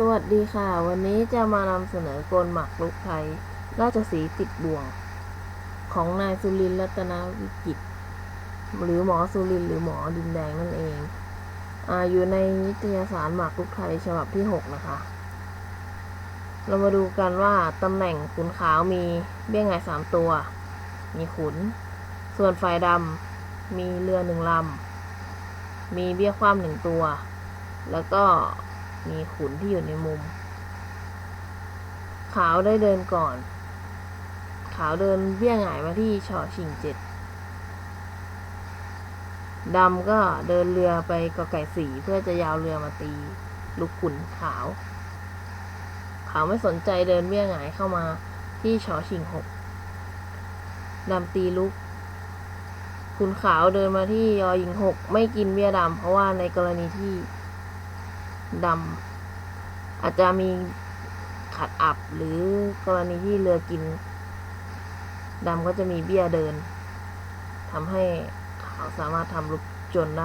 สวัสดีค่ะ วันนี้จะมานำเสนอกลหมากรุกไทย ราชสีติดบ่วง ของนายสุรินทร์รัตนวิจิต หรือหมอสุรินทร์หรือหมอดินแดงนั่นเองออยู่ในนิตยสารหมากรุกไทยฉบับที่ 6 นะคะ เรามาดูกันว่าตำแหน่งขุนขาวมีเบี้ยงไงสามตัว มีขุน ส่วนฝ่ายดำมีเรือหนึ่งลำมีเบี้ยคว่ำหนึ่งตัว แล้วก็ มีขุนที่อยู่ในมุม ขาวได้เดินก่อน ขาวเดินเบี้ยงหงายมาที่ชอชิงเจ็ดดำก็เดินเรือไปกอไก่สีเพื่อจะยาวเรือมาตี ลูกขุนขาว ขาวไม่สนใจเดินเบี้ยงหงายเข้ามาที่ชอชิงหกดำตีลุกขุนขาวเดินมาที่ยอหญิงหกไม่กินเบี้ยดำเพราะว่าในกรณีที่ ดำอาจจะมีขัดอับหรือกรณีที่เรือกินดำก็จะมีเบี้ยเดินทำให้เขาสามารถทำลุกจนได้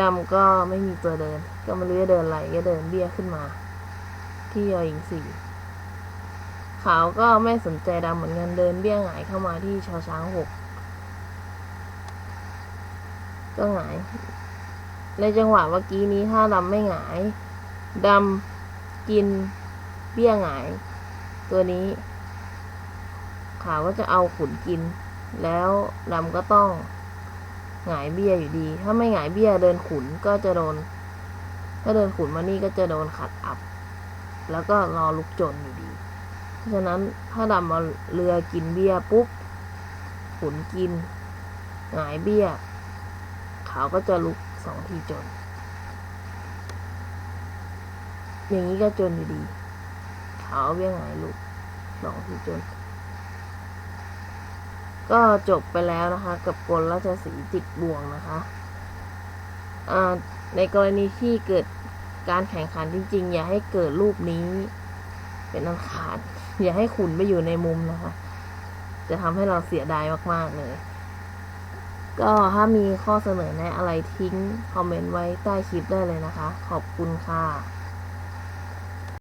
ดำก็ไม่มีตัวเดิน ก็ไม่รู้จะเดินอะไรก็เดินเบี้ยขึ้นมา ที่ยอหญิงสี่ขาวก็ไม่สนใจดำเหมือนกันเดินเบี้ยหงายเข้ามาที่ชอช้างหกก็หงาย ในจังหวะเมื่อกี้นี้ถ้าดำไม่หงายดำกินเบี้ยหงาย ตัวนี้ ขาวก็จะเอาขุนกิน แล้วดำก็ต้องหงายเบี้ยอยู่ดี ถ้าไม่หงายเบี้ยเดินขุนก็จะโดน ถ้าเดินขุนมานี่ก็จะโดนขัดอับ แล้วก็รอลุกจนอยู่ดี เพราะฉะนั้นถ้าดำเอาเรือกินเบี้ยปุ๊บ ขุนกิน หงายเบี้ย ขาวก็จะลุก สองทีจน อย่างนี้ก็จนอยู่ดีขาวเบี้ยงายลุกสองทีจน ก็จบไปแล้วนะคะ กับกลราชสีห์ติดบ่วงนะคะในกรณีที่เกิดการแข่งขันจริง ๆ อย่าให้เกิดรูปนี้ เป็นอันขาด อย่าให้ขุนไปอยู่ในมุมนะคะ จะทำให้เราเสียดายมาก ๆ เลย ก็ถ้ามีข้อเสนอแนะอะไรทิ้ง คอมเมนต์ไว้ใต้คลิปได้เลยนะคะ ขอบคุณค่ะ